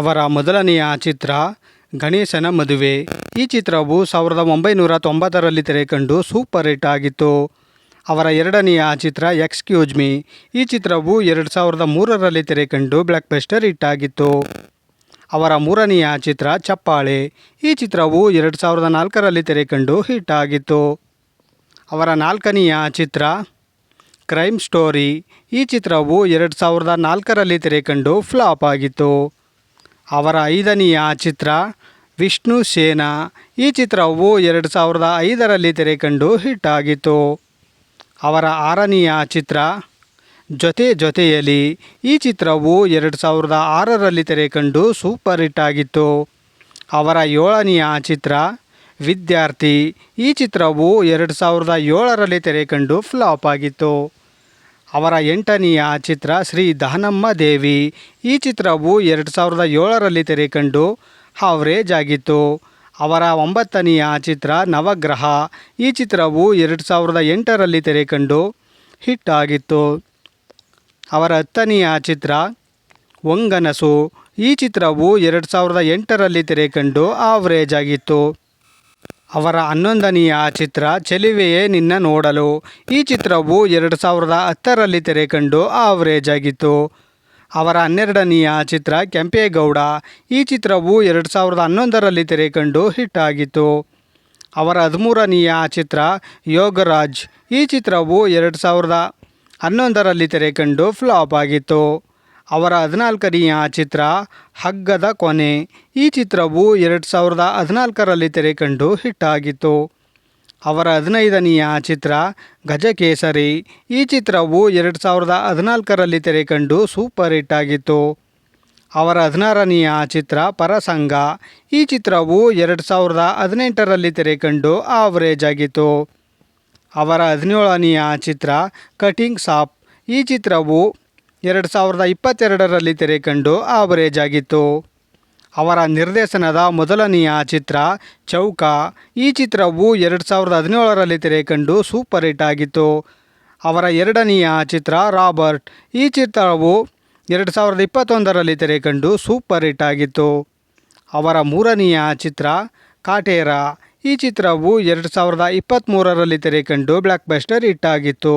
ಅವರ ಮೊದಲನೆಯ ಚಿತ್ರ ಗಣೇಶನ ಮದುವೆ. ಈ ಚಿತ್ರವು ಸಾವಿರದ ಒಂಬೈನೂರ ತೊಂಬತ್ತರಲ್ಲಿ ತೆರೆಕಂಡು ಸೂಪರ್ ಹಿಟ್ ಆಗಿತ್ತು. ಅವರ ಎರಡನೆಯ ಚಿತ್ರ ಎಕ್ಸ್ಕ್ಯೂಸ್ ಮೀ ಈ ಚಿತ್ರವು ಎರಡು ಸಾವಿರದ ಮೂರರಲ್ಲಿ ತೆರೆಕಂಡು ಬ್ಲ್ಯಾಕ್ ಬಸ್ಟರ್ ಹಿಟ್ ಆಗಿತ್ತು. ಅವರ ಮೂರನೆಯ ಚಿತ್ರ ಚಪ್ಪಾಳೆ. ಈ ಚಿತ್ರವು ಎರಡು ಸಾವಿರದ ನಾಲ್ಕರಲ್ಲಿ ತೆರೆಕಂಡು ಹಿಟ್ ಆಗಿತ್ತು. ಅವರ ನಾಲ್ಕನೆಯ ಚಿತ್ರ ಕ್ರೈಮ್ ಸ್ಟೋರಿ ಈ ಚಿತ್ರವು ಎರಡು ಸಾವಿರದ ನಾಲ್ಕರಲ್ಲಿ ತೆರೆಕಂಡು ಫ್ಲಾಪ್ ಆಗಿತ್ತು. ಅವರ ಐದನೆಯ ಚಿತ್ರ, ವಿಷ್ಣು ಸೇನಾ. ಈ ಚಿತ್ರವು ಎರಡು ಸಾವಿರದ ಐದರಲ್ಲಿ ತೆರೆಕಂಡು ಹಿಟ್ ಆಗಿತ್ತು. ಅವರ ಆರನೆಯ ಚಿತ್ರ, ಜೊತೆ ಜೊತೆಯಲ್ಲಿ ಈ ಚಿತ್ರವು ಎರಡು ಸಾವಿರದ ಆರರಲ್ಲಿ ತೆರೆಕಂಡು ಸೂಪರ್ ಹಿಟ್ ಆಗಿತ್ತು. ಅವರ ಏಳನೆಯ ಚಿತ್ರ, ವಿದ್ಯಾರ್ಥಿ. ಈ ಚಿತ್ರವು ಎರಡು ಸಾವಿರದ ಏಳರಲ್ಲಿ ತೆರೆಕಂಡು ಫ್ಲಾಪ್ ಆಗಿತ್ತು. ಅವರ ಎಂಟನೆಯ ಚಿತ್ರ ಶ್ರೀ ದಹನಮ್ಮ ದೇವಿ. ಈ ಚಿತ್ರವು ಎರಡು ಸಾವಿರದ ಏಳರಲ್ಲಿ ತೆರೆಕಂಡು ಹಾವ್ರೇಜ್ ಆಗಿತ್ತು ಅವರ ಒಂಬತ್ತನೆಯ ಚಿತ್ರ ನವಗ್ರಹ. ಈ ಚಿತ್ರವು ಎರಡು ಸಾವಿರದ ಎಂಟರಲ್ಲಿ ತೆರೆಕಂಡು ಹಿಟ್ ಆಗಿತ್ತು ಅವರ ಹತ್ತನೆಯ ಚಿತ್ರ ಒಂಗನಸು. ಈ ಚಿತ್ರವು ಎರಡು ಸಾವಿರದ ಎಂಟರಲ್ಲಿ ತೆರೆಕಂಡು ಆವ್ರೇಜ್ ಆಗಿತ್ತು ಅವರ ಹನ್ನೊಂದನೆಯ ಚಿತ್ರ ಚೆಲುವೆಯೇ ನಿನ್ನ ನೋಡಲು. ಈ ಚಿತ್ರವು ಎರಡು ಸಾವಿರದ ಹತ್ತರಲ್ಲಿ ತೆರೆಕಂಡು ಆವರೇಜ್ ಆಗಿತ್ತು. ಅವರ ಹನ್ನೆರಡನೆಯ ಚಿತ್ರ ಕೆಂಪೇಗೌಡ. ಈ ಚಿತ್ರವು ಎರಡು ಸಾವಿರದ ಹನ್ನೊಂದರಲ್ಲಿ ತೆರೆಕಂಡು ಹಿಟ್ ಆಗಿತ್ತು. ಅವರ ಹದಿಮೂರನೆಯ ಚಿತ್ರ ಯೋಗರಾಜ್. ಈ ಚಿತ್ರವು ಎರಡು ಸಾವಿರದ ಹನ್ನೊಂದರಲ್ಲಿ ತೆರೆಕಂಡು ಫ್ಲಾಪ್ ಆಗಿತ್ತು. ಅವರ ಹದಿನಾಲ್ಕನೆಯ ಚಿತ್ರ ಹಗ್ಗದ ಕೊನೆ. ಈ ಚಿತ್ರವು ಎರಡು ಸಾವಿರದ ಹದಿನಾಲ್ಕರಲ್ಲಿ ತೆರೆಕಂಡು ಹಿಟ್ ಆಗಿತ್ತು ಅವರ ಹದಿನೈದನೆಯ ಚಿತ್ರ ಗಜಕೇಸರಿ. ಈ ಚಿತ್ರವು ಎರಡು ಸಾವಿರದ ಹದಿನಾಲ್ಕರಲ್ಲಿ ತೆರೆಕಂಡು ಸೂಪರ್ ಹಿಟ್ ಆಗಿತ್ತು ಅವರ ಹದಿನಾರನೆಯ ಚಿತ್ರ ಪರಸಂಗ. ಈ ಚಿತ್ರವು ಎರಡು ಸಾವಿರದ ಹದಿನೆಂಟರಲ್ಲಿ ತೆರೆಕಂಡು ಆವರೇಜ್ ಆಗಿತ್ತು. ಅವರ ಹದಿನೇಳನೆಯ ಚಿತ್ರ ಕಟಿಂಗ್ ಸಾಪ್ ಈ ಚಿತ್ರವು ಎರಡು ಸಾವಿರದ ಇಪ್ಪತ್ತೆರಡರಲ್ಲಿ ತೆರೆಕಂಡು ಆವರೇಜ್ ಆಗಿತ್ತು ಅವರ ನಿರ್ದೇಶನದ ಮೊದಲನೆಯ ಚಿತ್ರ ಚೌಕ. ಈ ಚಿತ್ರವು ಎರಡು ಸಾವಿರದ ಹದಿನೇಳರಲ್ಲಿ ತೆರೆಕಂಡು ಸೂಪರ್ ಹಿಟ್ ಆಗಿತ್ತು. ಅವರ ಎರಡನೆಯ ಚಿತ್ರ ರಾಬರ್ಟ್. ಈ ಚಿತ್ರವು ಎರಡು ಸಾವಿರದ ಇಪ್ಪತ್ತೊಂದರಲ್ಲಿ ತೆರೆಕಂಡು ಸೂಪರ್ ಹಿಟ್ ಆಗಿತ್ತು. ಅವರ ಮೂರನೆಯ ಚಿತ್ರ ಕಾಟೇರ. ಈ ಚಿತ್ರವು ಎರಡು ಸಾವಿರದ ಇಪ್ಪತ್ತ್ಮೂರರಲ್ಲಿ ತೆರೆಕಂಡು ಬ್ಲ್ಯಾಕ್ ಬಸ್ಟರ್ ಹಿಟ್ ಆಗಿತ್ತು.